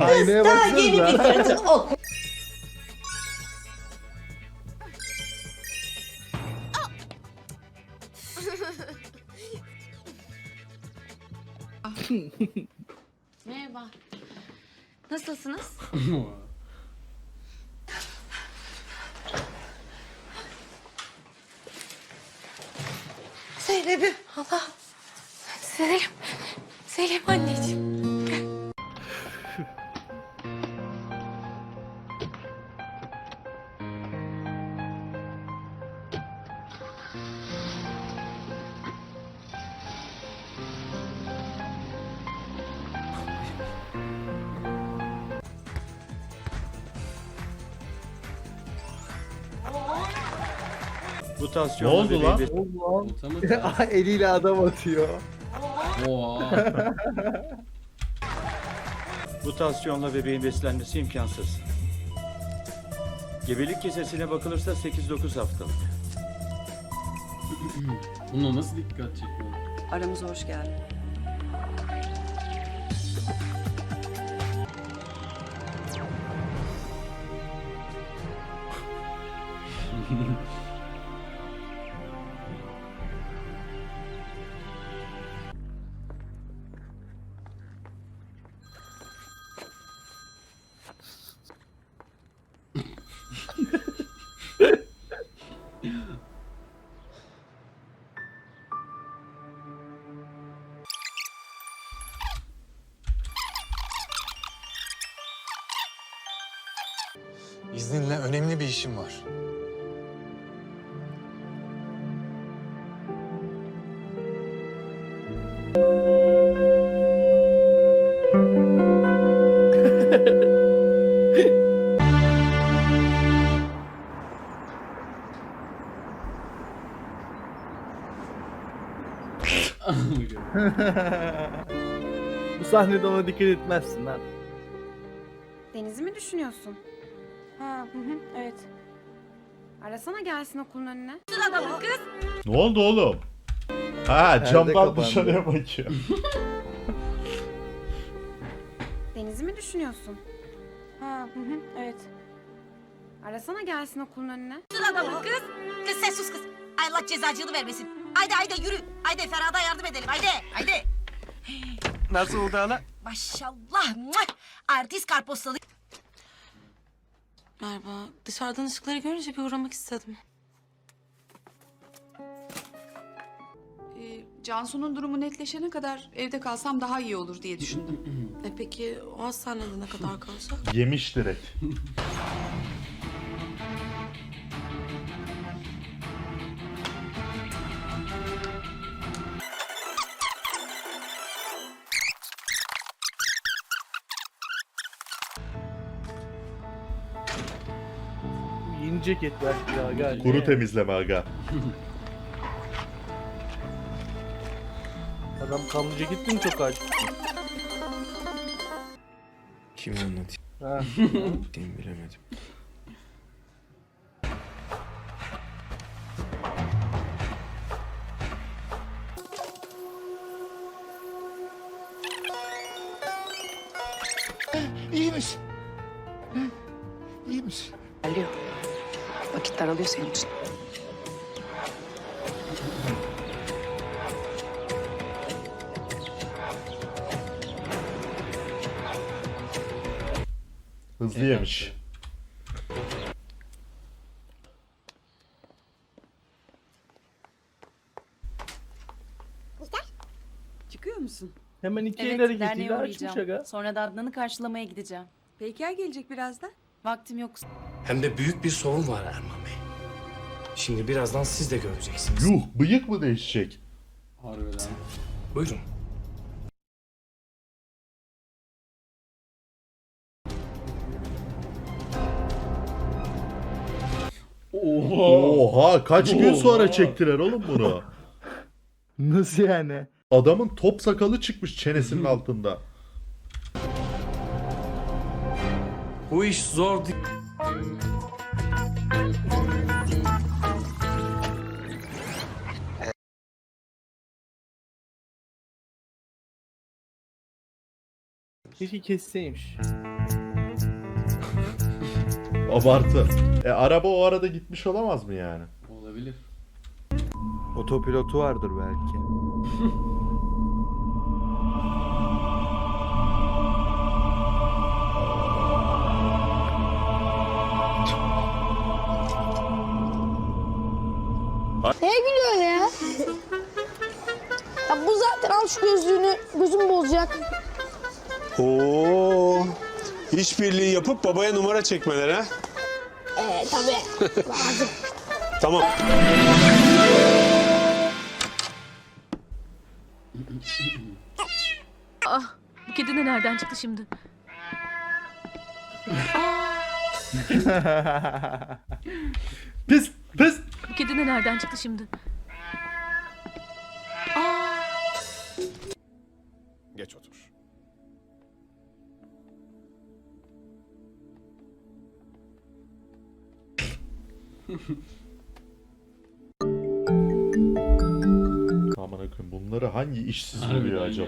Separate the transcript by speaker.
Speaker 1: Aynaya
Speaker 2: Daha yeni
Speaker 1: baksanıza.
Speaker 2: bitirdik. O
Speaker 3: Merhaba. Nasılsınız?
Speaker 2: Zeynep'im. Allah.
Speaker 3: Selim. Selim anneciğim.
Speaker 4: Ne
Speaker 5: tansiyonla
Speaker 4: oldu lan?
Speaker 1: lan. Eliyle adam atıyor.
Speaker 5: Bu tansiyonla bebeğin beslenmesi imkansız. Gebelik kesesine bakılırsa 8-9 haftalık.
Speaker 6: Buna nasıl dikkat çekiyor?
Speaker 7: Aramıza hoş geldin.
Speaker 8: İzninle önemli bir işim var.
Speaker 1: Bu sahnede ona dikkat etmezsin lan.
Speaker 9: Deniz'i mi düşünüyorsun? Ha, hı hı, evet. Arasana gelsin okulun önüne.
Speaker 4: Ne oldu oğlum? Ha camdan
Speaker 1: kapandı.
Speaker 4: dışarıya bakıyor.
Speaker 9: Deniz'i mi düşünüyorsun? Ha, hı hı, evet. Arasana gelsin okulun önüne.
Speaker 2: adamı kız. Kız sen sus kız. Ay Allah cezacığını vermesin. Haydi haydi yürü. Haydi Ferhat'a yardım edelim. Haydi haydi.
Speaker 8: Nasıl oldu ana?
Speaker 2: Maşallah. muah! Artist karpostalı.
Speaker 3: Merhaba. Dışarıdan ışıkları görünce bir uğramak istedim.
Speaker 7: Ee, Cansu'nun durumu netleşene kadar evde kalsam daha iyi olur diye düşündüm.
Speaker 3: E peki o hastanede ne kadar kalacak?
Speaker 4: Yemiş direkt.
Speaker 1: Yeni ceket belki ya gel.
Speaker 4: Kuru temizleme aga.
Speaker 1: Adam kanlı ceket mi çok aç?
Speaker 8: Kim anlatayım
Speaker 1: Ha.
Speaker 8: bilemedim.
Speaker 10: İyi misin? İyi misin?
Speaker 7: Alo. Vakit daralıyor senin için.
Speaker 4: Hızlı yemiş.
Speaker 7: Çıkıyor musun?
Speaker 1: Hemen iki
Speaker 11: Evet,
Speaker 1: açmış
Speaker 11: uğrayacağım.
Speaker 1: aga.
Speaker 11: Sonra da Adnan'ı karşılamaya gideceğim.
Speaker 7: Peyker gelecek birazdan.
Speaker 11: Vaktim yok.
Speaker 8: Hem de büyük bir sorun var Erman Bey. Şimdi birazdan siz de göreceksiniz.
Speaker 4: Yuh bıyık mı değişecek?
Speaker 6: Harbiden.
Speaker 8: Buyurun.
Speaker 4: Oha kaç gün sonra çektiler oğlum bunu?
Speaker 1: Nasıl yani?
Speaker 4: Adamın top sakalı çıkmış çenesinin altında.
Speaker 8: Bu iş zor.
Speaker 12: Keşke kesseymiş.
Speaker 4: Abartı. E araba o arada gitmiş olamaz mı yani?
Speaker 6: Olabilir.
Speaker 12: Otopilotu vardır belki.
Speaker 13: bu zaten al şu gözlüğünü gözüm bozacak.
Speaker 10: Oo. İşbirliği yapıp babaya numara çekmeler ha?
Speaker 13: Ee tabii.
Speaker 10: Tamam.
Speaker 14: Bu kedi de nereden çıktı şimdi?
Speaker 4: Pis pis.
Speaker 14: Bu kedi de nereden çıktı şimdi?
Speaker 10: Geç otur.
Speaker 4: Aman akım bunları hangi işsiz
Speaker 6: Harbiden
Speaker 4: buluyor acaba?